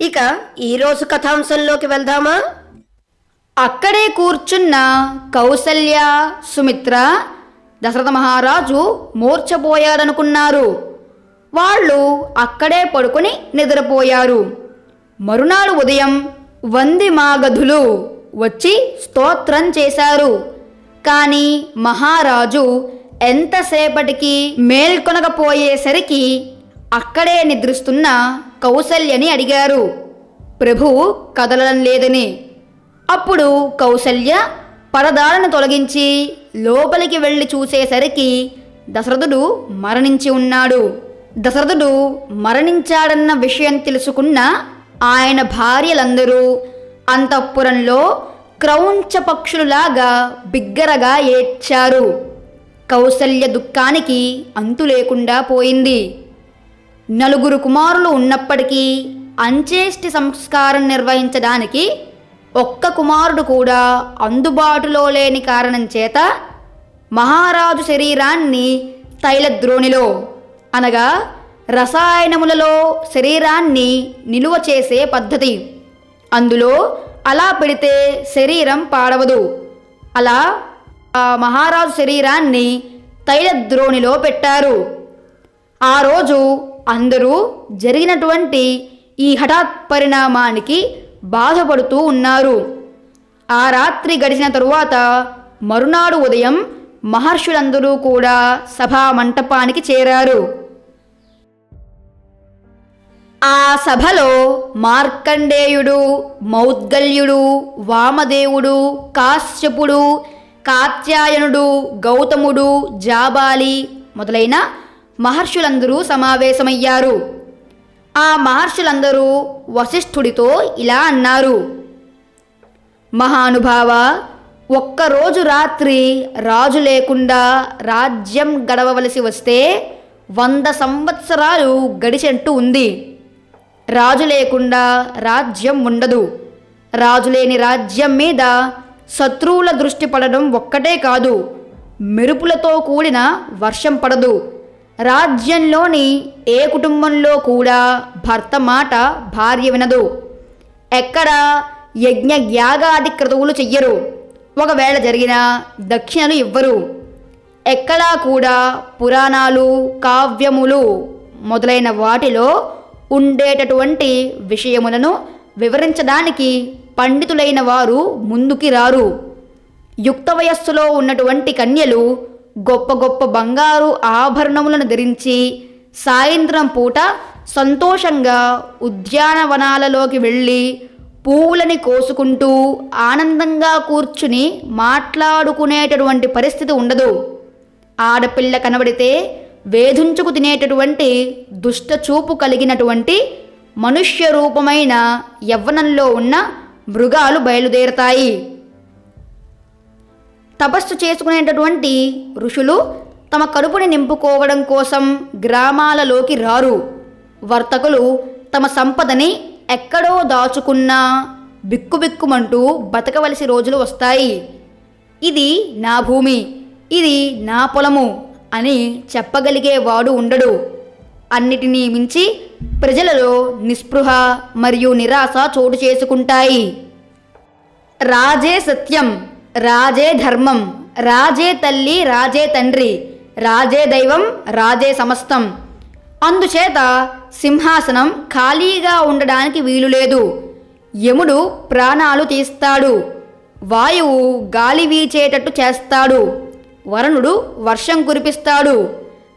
ఇక ఈరోజు కథాంశంలోకి వెళ్దామా? అక్కడే కూర్చున్న కౌసల్య సుమిత్ర దశరథ మహారాజు మూర్ఛపోయాడనుకున్నారు వాళ్ళు అక్కడే పడుకుని నిద్రపోయారు. మరునాడు ఉదయం వంది మాగధులు వచ్చి స్తోత్రం చేశారు. కానీ మహారాజు ఎంతసేపటికి మేల్కొనకపోయేసరికి అక్కడే నిద్రిస్తున్న కౌసల్యని అడిగారు. ప్రభు కదలడం లేదని. అప్పుడు కౌసల్య పరదాలను తొలగించి లోపలికి వెళ్ళి చూసేసరికి దశరథుడు మరణించి ఉన్నాడు. దశరథుడు మరణించాడన్న విషయం తెలుసుకున్న ఆయన భార్యలందరూ అంతఃపురంలో క్రౌంచ పక్షులులాగా బిగ్గరగా ఏడ్చారు. కౌసల్య దుఃఖానికి అంతు లేకుండా పోయింది. నలుగురు కుమారులు ఉన్నప్పటికీ అంచేష్టి సంస్కారం నిర్వహించడానికి ఒక్క కుమారుడు కూడా అందుబాటులో లేని కారణం చేత మహారాజు శరీరాన్ని తైలద్రోణిలో అనగా రసాయనములలో శరీరాన్ని నిలువ చేసే పద్ధతి. అందులో అలా పెడితే శరీరం పాడవదు. అలా ఆ మహారాజు శరీరాన్ని తైలద్రోణిలో పెట్టారు. ఆ రోజు అందరూ జరిగినటువంటి ఈ హఠాత్ పరిణామానికి బాధపడుతూ ఉన్నారు. ఆ రాత్రి గడిచిన తరువాత మరునాడు ఉదయం మహర్షులందరూ కూడా సభా మంటపానికి చేరారు. ఆ సభలో మార్కండేయుడు మౌద్గల్యుడు వామదేవుడు కాశ్యపుడు కాత్యాయనుడు గౌతముడు జాబాలి మొదలైన మహర్షులందరూ సమావేశమయ్యారు. ఆ మహర్షులందరూ వశిష్ఠుడితో ఇలా అన్నారు. మహానుభావ ఒక్కరోజు రాత్రి రాజు లేకుండా రాజ్యం గడవవలసి వస్తే వంద సంవత్సరాలు గడిచినట్టు ఉంది. రాజు లేకుండా రాజ్యం ఉండదు. రాజు లేని రాజ్యం మీద శత్రువుల దృష్టి పడడం ఒక్కటే కాదు. మెరుపులతో కూడిన వర్షం పడదు. రాజ్యంలోని ఏ కుటుంబంలో కూడా భర్త మాట భార్య వినదు. ఎక్కడ యజ్ఞ యాగాది క్రతువులు చెయ్యరు. ఒకవేళ జరిగినా దక్షిణలు ఇవ్వరు. ఎక్కడా కూడా పురాణాలు కావ్యములు మొదలైన వాటిలో ఉండేటటువంటి విషయములను వివరించడానికి పండితులైన వారు ముందుకి రారు. యుక్త వయస్సులో ఉన్నటువంటి కన్యలు గొప్ప గొప్ప బంగారు ఆభరణములను ధరించి సాయంత్రం పూట సంతోషంగా ఉద్యానవనాలలోకి వెళ్ళి పువ్వులని కోసుకుంటూ ఆనందంగా కూర్చుని మాట్లాడుకునేటటువంటి పరిస్థితి ఉండదు. ఆడపిల్ల కనబడితే వేధించుకు తినేటటువంటి దుష్ట చూపు కలిగినటువంటి మనుష్య రూపమైన యవ్వనంలో ఉన్న మృగాలు బయలుదేరతాయి. తపస్సు చేసుకునేటటువంటి ఋషులు తమ కడుపుని నింపుకోవడం కోసం గ్రామాలలోకి రారు. వర్తకులు తమ సంపదని ఎక్కడో దాచుకున్నా బిక్కుబిక్కుమంటూ బతకవలసి రోజులు వస్తాయి. ఇది నా భూమి ఇది నా పొలము అని చెప్పగలిగేవాడు ఉండడు. అన్నిటినీ మించి ప్రజలలో నిస్పృహ మరియు నిరాశ చోటు చేసుకుంటాయి. రాజే సత్యం. రాజే ధర్మం రాజే తల్లి రాజే తండ్రి రాజే దైవం రాజే సమస్తం. అందుచేత సింహాసనం ఖాళీగా ఉండడానికి వీలు లేదు యముడు ప్రాణాలు తీస్తాడు. వాయువు గాలి వీచేటట్టు చేస్తాడు. వరుణుడు వర్షం కురిపిస్తాడు.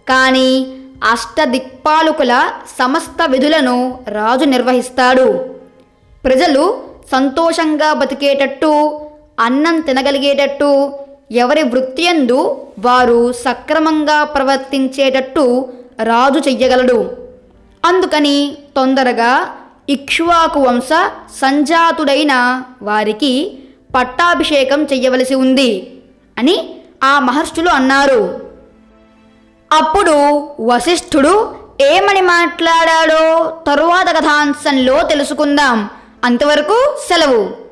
కానీ అష్టదిక్పాలకుల సమస్త విధులను రాజు నిర్వహిస్తాడు. ప్రజలు సంతోషంగా బతికేటట్టు అన్నం తినగలిగేటట్టు ఎవరి వృత్తియందు వారు సక్రమంగా ప్రవర్తించేటట్టు రాజు చెయ్యగలడు. అందుకని తొందరగా ఇక్ష్వాకు వంశ సంజాతుడైన వారికి పట్టాభిషేకం చెయ్యవలసి ఉంది అని ఆ మహర్షులు అన్నారు. అప్పుడు వశిష్ఠుడు ఏమని మాట్లాడాడో తరువాత కథాంశంలో తెలుసుకుందాం. అంతవరకు సెలవు.